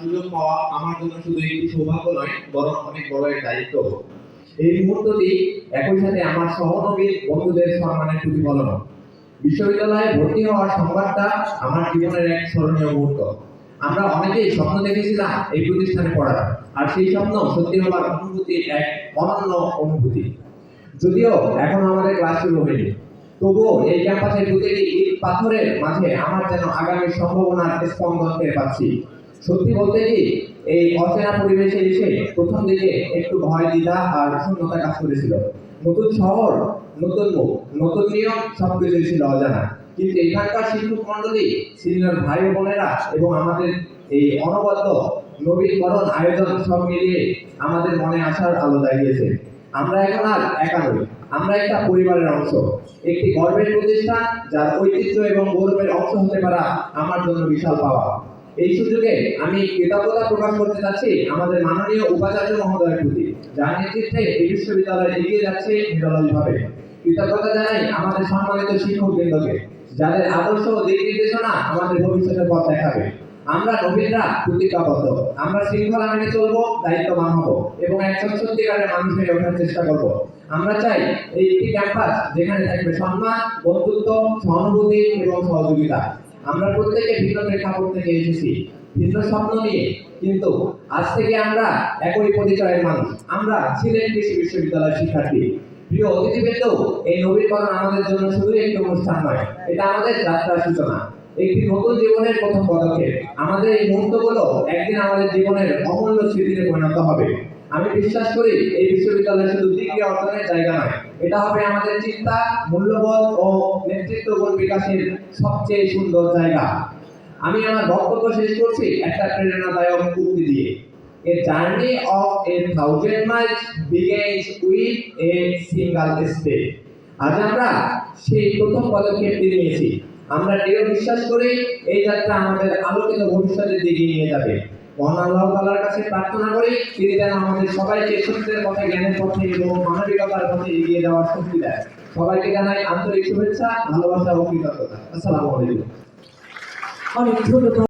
সুযোগ পাওয়া আমার জন্য শুধু সৌভাগ্য নয়, বরং অনেক বড় এক দায়িত্ব। এই মুহূর্তটি একই সাথে আমার সহনবীর বন্ধুদের প্রতিফলন। বিশ্ববিদ্যালয়ে ভর্তি হওয়ার সংবাদটা আমার জীবনের এক স্মরণীয় মুহূর্ত। আমরা অনেকেই স্বপ্ন দেখেছিলাম এই প্রতিষ্ঠানে পড়ার, আর সেই স্বপ্ন সত্যি হওয়ার অনুভূতি এক অনন্য অনুভূতি। যদিও এখন আমাদের ক্লাস শুরু হয়নি, তবুও এই ক্যাম্পাসের প্রতিটি ইট পাথরের মাঝে আমার যেন আগামী সম্ভাবনার স্পন্দন টের পাচ্ছি। সত্যি বলতে কি, এই অচেনা পরিবেশে এসে প্রথম দিকে একটু ভয়, দ্বিধা আর শূন্যতা কাজ করেছিল। নতুন শহর, নতুন মুখ, নতুন নিয়ম সবকিছুই ছিল অজানা। কিন্তু এখানকার শিক্ষক মন্ডলী সিনিয়র ভাই বোনেরা এবং আমাদের এই অনবদ্য নবীকরণ আয়োজন সব মিলিয়ে আমাদের মনে আসার আলো জাগিয়েছে। আমরা এখন আর একা নই, আমরা একটা পরিবারের অংশ। একটি গর্বের প্রতিষ্ঠান, যার ঐতিহ্য এবং গৌরবের অংশ হতে পারা আমার জন্য বিশাল পাওয়া। এই সুযোগে আমি কৃতজ্ঞতা প্রকাশ করতে চাচ্ছি আমাদের মাননীয় উপাচার্য মহোদয়ের প্রতি, যার নেতৃত্বে এই বিশ্ববিদ্যালয় এগিয়ে যাচ্ছে নিরলসভাবে। কৃতজ্ঞতা জানাই আমাদের সম্মানিত শিক্ষক বৃন্দকে যাদের আদর্শ ও দিক নির্দেশনা আমাদের ভবিষ্যতের পথ দেখাবে। আমরা নবীনরা প্রতিজ্ঞাবদ্ধ। আমরা শৃঙ্খলা মেনে চলবো, দায়িত্ববান হব এবং একজন সত্যিকারের মানুষ হয়ে ওঠার চেষ্টা করব। আমরা চাই এই একটি ক্যাম্পাস যেখানে থাকবে সম্মান, বন্ধুত্ব, সহানুভূতি এবং সহযোগিতা। আমরা প্রত্যেকে ভিন্ন প্রেক্ষাপট থেকে এসেছি, ভিন্ন স্বপ্ন নিয়ে। কিন্তু আজ থেকে আমরা একই পরিচয়ের মানুষ। আমরা ছিলেন কৃষি বিশ্ববিদ্যালয়ের শিক্ষার্থী। প্রিয় অতিথিবৃন্দ, এই নবীকরণ আমাদের জন্য শুধু একটি অনুষ্ঠান নয়, এটা আমাদের যাত্রার সূচনা। একটি নতুন জীবনের প্রথম পদক্ষেপ। আমাদের এই মুহূর্তগুলো একদিন আমাদের জীবনের অমূল্য স্মৃতিতে পরিণত হবে। আমি বিশ্বাস করি এই বিশ্ববিদ্যালয় শুধু ডিগ্রি অর্জনের জায়গা নয়। এটা হবে আমাদের চিন্তা, মূল্যবোধ ও নেতৃত্বগুণ বিকাশের সবচেয়ে সুন্দর জায়গা। আমি আমার বক্তব্য শেষ করছি একটা প্রেরণাদায়ক উক্তি দিয়ে। A journey of a thousand miles begins with a single step. আজ আমরা সেই প্রথম পদক্ষেপটি নিয়েছি। আমরা দৃঢ় বিশ্বাস করি এই যাত্রা আমাদের আলোকিত ভবিষ্যতের দিকে নিয়ে যাবে। মহান আল্লাহ তাআলার কাছে প্রার্থনা করি, তিনি যেন আমাদের সবাইকে সত্যের পথে, জ্ঞানের পথে এবং মানবিকতার পথে এগিয়ে যাওয়ার শক্তি দেয় সবাইকে জানাই আন্তরিক শুভেচ্ছা, ভালোবাসা ও কৃতজ্ঞতা। আসসালামু আলাইকুম। অনেক ধন্যবাদ।